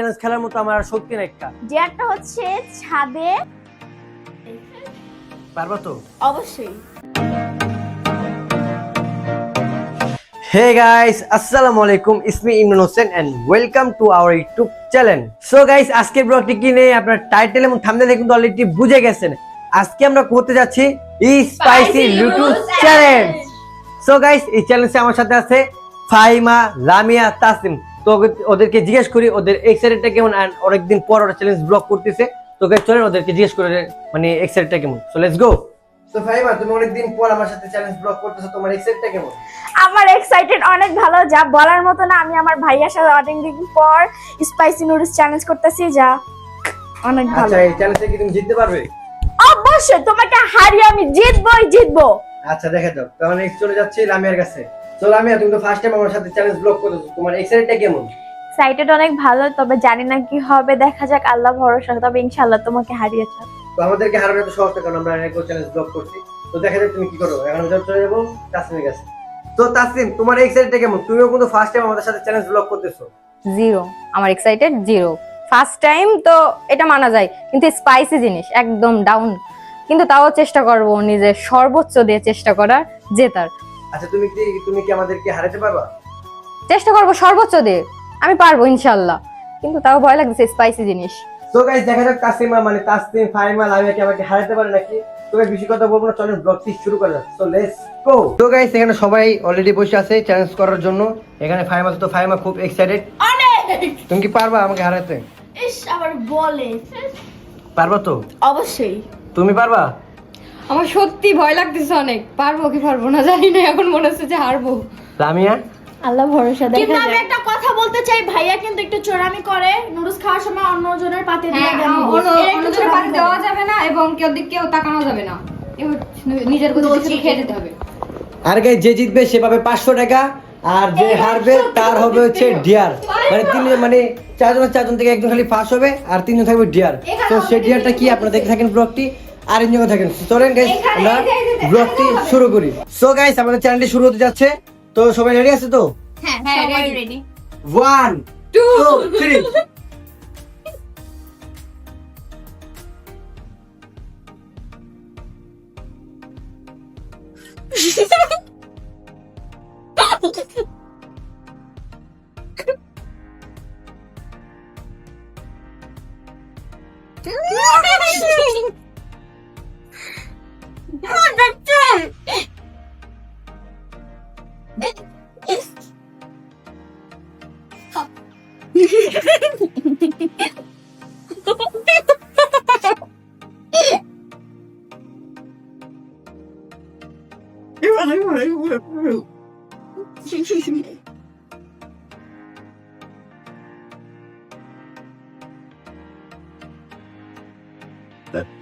Challenge খেলার মতো আমার শক্তি নাই একটা। যে একটা হচ্ছে ছাদে। পারব তো? অবশ্যই। হে গাইস আসসালামু আলাইকুম ইসমি Imran Hossain and welcome to our YouTube channel so guys আজকের ব্লগটি কি নিয়ে আপনার টাইটেল এবং থাম্বনেলে কিন্তু অলরেডি বুঝে গেছেন। আজকে আমরা করতে যাচ্ছি স্পাইসি চ্যালেঞ্জ সো গাইস এই চ্যালেঞ্জে আমার সাথে আছে ফাইমা লামিয়া তাসিম। তো ওদেরকে জিজ্ঞেস করি ওদের এক্সাইটেডটা কেমন আর অনেকদিন পর ওরা চ্যালেঞ্জ ব্লগ করতেছে। তো guys, চলেন ওদেরকে জিজ্ঞেস করে মানে এক্সাইটেডটা কেমন? সো লেটস গো তো ফাইমা তুমি অনেকদিন পর আমার সাথে চ্যালেঞ্জ ব্লগ করতেছো তোমার এক্সাইটেডটা কেমন? আমার এক্সাইটেড অনেক ভালো যা বলার মতো না আমি আমার ভাইয়ার সাথে পর স্পাইসি নুডলস চ্যালেঞ্জ করতেছি যা অনেক ভালো। আচ্ছা এই চ্যালেঞ্জে কি তুমি জিততে পারবে? অবশ্যই তোমাকে হারিয়ে আমি জিতবই জিতবো। আচ্ছা দেখা যাক তাহলে চলে যাচ্ছি লামিয়ার কাছে। তুমি তো ফার্স্ট টাইম আমার সাথে চ্যালেঞ্জ ব্লক করেছ তোমার এক্সাইটেডটা কেমন? এক্সাইটেড অনেক ভালো তবে জানি না কি হবে দেখা যাক আল্লাহ ভরসা তবে ইনশাআল্লাহ তোমাকে হারিয়ে ছাড় তো আমাদেরকে হারানো তো সহজ না, কারণ আমরা চ্যালেঞ্জ ব্লক করছি। তো দেখা যাক তুমি কি করো এখন চলে যাব তাসিমের কাছে। তো তাসিম তোমার এক্সাইটেডটা কেমন? তুমিও কিন্তু ফার্স্ট টাইম আমাদের সাথে চ্যালেঞ্জ ব্লক করতেছো। জিরো আমার এক্সাইটেড জিরো ফার্স্ট টাইম তো এটা মানা যায় কিন্তু স্পাইসি জিনিস একদম ডাউন কিন্তু তাও চেষ্টা করব নিজের সর্বোচ্চ দিয়ে চেষ্টা করার জেতার। আচ্ছা তুমি কি তুমি কি আমাদেরকে হারাতে পারবা? চেষ্টা করব সর্বোচ্চ দিয়ে। আমি পারব ইনশাল্লাহ। কিন্তু তাও ভয় লাগছে স্পাইসি জিনিস। তো গাইস দেখা যাক তাসিমা মানে তাসিম ফাইমা লামিয়া কি আমাকে হারাতে পারে নাকি? তবে বেশি কথা বলব না চলেন ব্লগটি শুরু করা যাক। সো লেটস গো তো গাইস এখানে সবাই অলরেডি বসে আছে চ্যালেঞ্জ করার জন্য। এখানে ফাইমা তো ফাইমা খুব এক্সাইটেড তুমি কি পারবা আমাকে হারাতে? ইস আবার বলে। পারবা তো? অবশ্যই। তুমি পারবা? আমার সত্যি ভয় লাগতেছে অনেক। পারব কি পারব না জানি না এখন মনে হচ্ছে যে হারবো। লামিয়া আল্লাহ ভরসা কিন্তু আমি একটা কথা বলতে চাই ভাইয়া কিন্তু একটু চোরামি করে। নুডলস খাওয়ার সময় অন্যজনের পাতে দিয়ে দেন noodles। এর একটু চোরামি দেওয়া যাবে না এবং কেউ দিক কেউ তাকানো যাবে না। এবার নিজের কথা খেয়ে যেতে হবে। আর গাই যে জিতবে সে পাবে পাঁচশো টাকা আর যে হারবে তার হবে হচ্ছে ডিয়ার মানে তিন মানে চারজন চারজন থেকে একজন খালি পাস হবে আর তিনজন থাকবে ডিয়ার তো সেই ডিয়ারটা কি? আপনারা দেখে থাকেন ব্লগটি আর এনজয় থাকেন। চলেন গাইস আমরা ব্লগটি শুরু করি। সো গাইস আমাদের চ্যানেলটি শুরু হতে যাচ্ছে। তো সবাই রেডি আছে তো? হ্যাঁ সবাই রেডি ওয়ান টু থ্রি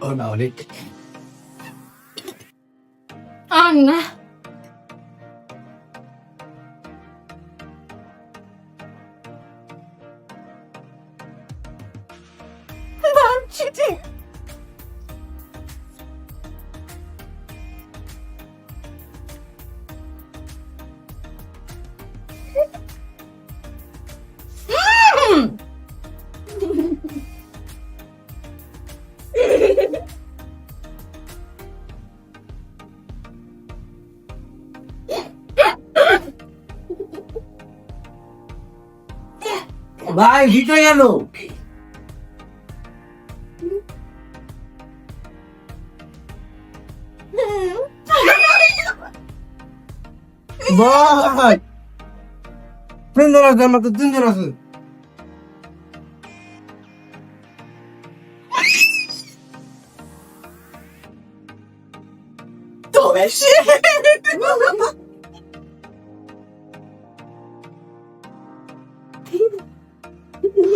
ও না অনেক আর না ভাই ভিতরে গেল ভাই তিনজন আছে আমরা তো তিনজন আছে।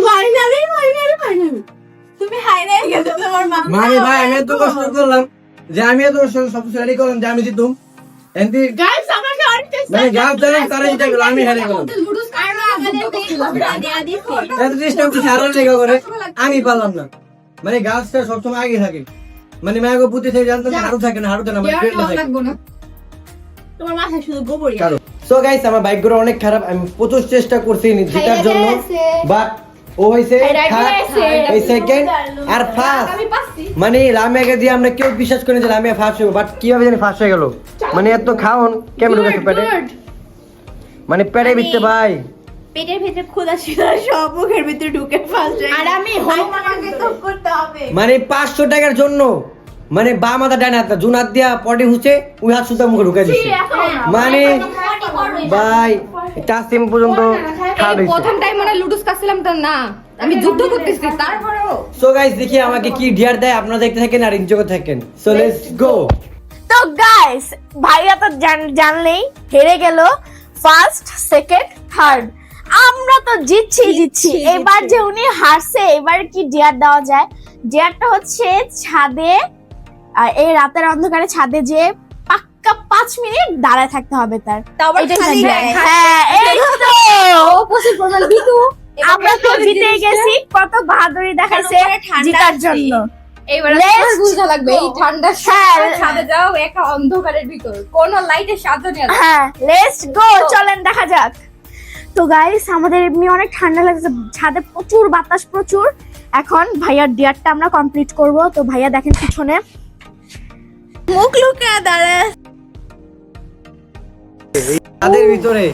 Finally finally finally. তুমি হাইরে গেছো তোমার মা মানে ভাই আমি এত কষ্ট করলাম যে আমি কষ্ট সব রেডি করলাম যে আমি জিতুম। এমনি গাইস মানে ধরে তারা জিতে গেল আমি হেরে গেলাম। এত হারার লেগে করে আমি পারলাম না। মানে গাছটা সবসময় আগে থাকে। মানে মায়াগো বুদ্ধি থেকে জানতাম হারু থাকে না হারু থাকে না মানে থাকে। তোমার মাথায় শুধু গোবরই সো গাইস আমার বাইকগুলো অনেক খারাপ আমি প্রচুর চেষ্টা করছি জেতার জন্য বাট ও হয়েছে এই সেকেন্ড আর ফার্স্ট মানে লামিয়াকে দিয়ে আমরা কেউ বিশ্বাস করি না যে লামিয়া ফার্স্ট হয়ে বাট কীভাবে জানি ফার্স্ট হয়ে গেল। মানে এত খাওন কেমন ঢুকেছে পেটে? মানে পেটে বিচ্ছে ভাই পেটের ভেতরে খোদা ছিল সব মুখের ভিতরে ঢুকে ফার্স্ট আর আমি হনুমানকে তো করতে হবে। মানে পাঁচশো টাকার জন্য মানে বা মাথা ডান হাতটা জুন হাত দিয়া পটে হুসে ওই হাত সুতা মুখে ঢুকে দিচ্ছে মানে ভাই চার সিম পর্যন্ত প্রথম টাইম মানে লুডুস খাচ্ছিলাম তো না। আমি যুদ্ধ করতেছি তারপরেও। সো গাইস দেখি আমাকে কি ডিয়ার দেয় আপনারা দেখতে থাকেন আর এনজয় করতে থাকেন। সো লেটস গো তো গাইস ভাইয়া তো জানলেই হেরে গেল ফার্স্ট সেকেন্ড থার্ড আমরা তো জিতছি জিতছি এবার যে উনি হারছে এবার কি ডিয়ার দেওয়া যায়? ডিয়ারটা হচ্ছে ছাদে এই রাতের অন্ধকারে ছাদে যে পাক্কা পাঁচ মিনিট দাঁড়ায় থাকতে হবে তার। হ্যাঁ আমরা তো জিতে গেছি কত বাহাদুরি দেখাইছে উপরে জিতার জন্য। এইবার বুঝা লাগবে এই ঠান্ডার হ্যাঁ। ছাদে যাও একা অন্ধকারের ভিতর। কোন লাইটের সাহায্য নেই হ্যাঁ লেটস গো চলেন দেখা যাক। তো গাইস আমাদের এমনি অনেক ঠান্ডা লাগছে ছাদে প্রচুর বাতাস প্রচুর। এখন ভাইয়ার ডিয়ারটা আমরা কমপ্লিট করব। তো ভাইয়া দেখেন পিছনে। মুখ লুকিয়ে দাঁড়ায়। তাদের ভিতরে।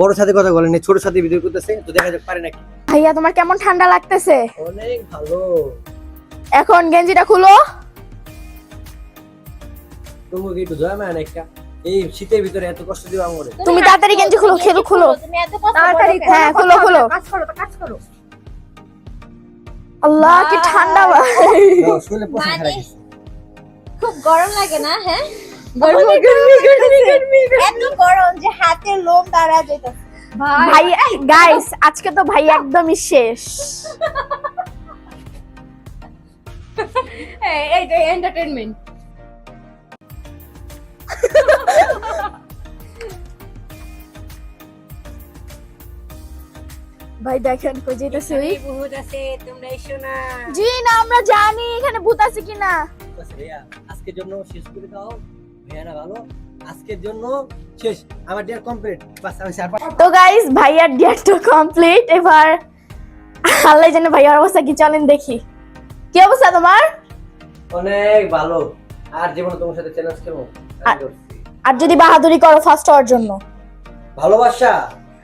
বড় সাথে কথা বলেন ছোট সাথে ভিডিও করতেছে তো দেখা যাক পারে নাকি? ভাইয়া তোমার কেমন ঠান্ডা লাগতেছে? অনেক ভালো। এখন গেঞ্জিটা খুলো। তোমাকে একটু দয়া মায় একটা? এই শীতের ভিতরে এত কষ্ট দিবা আমারে। তুমি তাড়াতাড়ি গেঞ্জি খুলো খেলো খুলো তুমি এত কথা তাড়াতাড়ি হ্যাঁ, খুলো, খুলো। কাজ করো কাজ করো। আল্লাহ কি ঠান্ডা ভাই মানে খুব গরম লাগে না হ্যাঁ? গরমি গরমি গরমি গরমি এত গরম যে হাতের লোম দাঁড়া যেত ভাই ভাই গাইস আজকে তো ভাই একদমই শেষ। এই এই এন্টারটেইনমেন্ট ভাই দেখেন ওই বহুত আছে তোমরা এসো না। জি না আমরা জানি এখানে ভূত আছে কিনা। ঠিক ভাইয়া আজকের জন্য শেষ করে দাও। ভাইয়া না ভালো আজকের জন্য শেষ। আমার ডিয়ার কমপ্লিট বাস আমি চার পাঁচ তো গাইস ভাইয়ার ডিয়ারটা কমপ্লিট এবার আল্লাহ জানে ভাইয়ার অবস্থা কি চলেন দেখি। কি অবস্থা তোমার? অনেক ভালো। আর জীবনে তোমার সাথে চ্যালেঞ্জ খেলব আর- আর যদি বাহাদুরি করো ফার্স্ট হওয়ার জন্য। ভালোবাসা?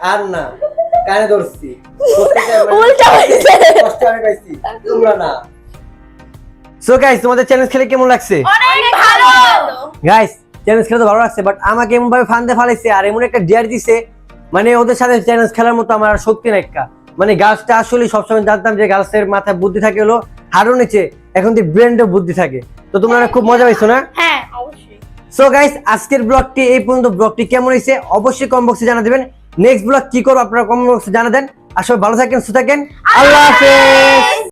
আর না। কানে ধরছি। উল্টা কষ্ট আমি পাইছি। তোমরা না। সো গাইস তোমাদের চ্যালেঞ্জ খেলে কেমন লাগছে? অনেক ভালো। গাইস চ্যালেঞ্জ খেলে তো ভালো লাগছে বাট আমাকে এমন ভাবে ফান্দে ফালাইছে আর এমন একটা ডিয়ার দিছে মানে ওদের সাথে চ্যালেঞ্জ খেলার মতো আমার শক্তি নাই একটা। মানে গার্লসটা আসলে সবসময় জানতাম যে গার্লসের মাথায় বুদ্ধি থাকে হলো হারও নিচে এখন তো ব্রেন্ডে বুদ্ধি থাকে। তো তোমরা খুব মজা পাইছো না? হ্যাঁ অবশ্যই। সো গাইস আজকের ব্লগটি এই পর্যন্ত। ব্লগটি কেমন হয়েছে? অবশ্যই কম বক্সে জানা দেবেন। নেক্সট ব্লগ কি করব আপনারা কমেন্ট বক্সে জানা দেন আসলে ভালো থাকেন, সুস্থ থাকেন। আল্লাহ হাফেজ।